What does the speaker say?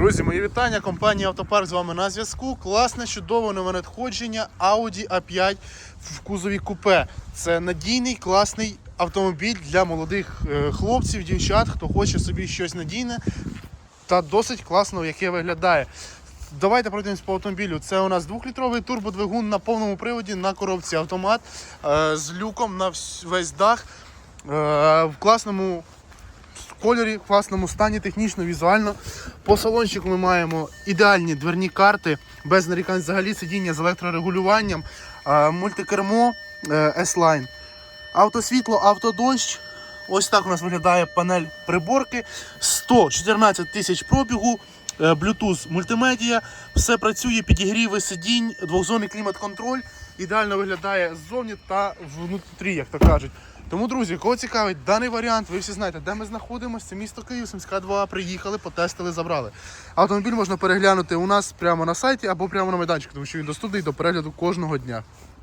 Друзі, мої вітання. Компанія Автопарк з вами на зв'язку. Класне, чудове нове надходження Audi A5 в кузові купе. Це надійний, класний автомобіль для молодих е, хлопців, дівчат, хто хоче собі щось надійне та досить класно, яке виглядає. Давайте пройдемось по автомобілю. Це у нас двохлітровий турбодвигун на повному приводі на коробці автомат е, з люком на весь дах е, в класному кольорі, класному стані, технічно, візуально. По салончику ми маємо ідеальні дверні карти, без нарікань взагалі сидіння з електрорегулюванням, мультикермо е, S-Line, автосвітло, автодощ. Ось так у нас виглядає панель приборки. 114 тисяч пробігу, е, Bluetooth мультимедіа, все працює, підігріви сидінь, двохзонний клімат-контроль. Ідеально виглядає ззовні та внутрі, як то кажуть. Тому, друзі, кого цікавить даний варіант, ви всі знаєте, де ми знаходимося. Це місто Київ, Сумська 2, приїхали, потестили, забрали. Автомобіль можна переглянути у нас прямо на сайті або прямо на майданчику, тому що він доступний до перегляду кожного дня.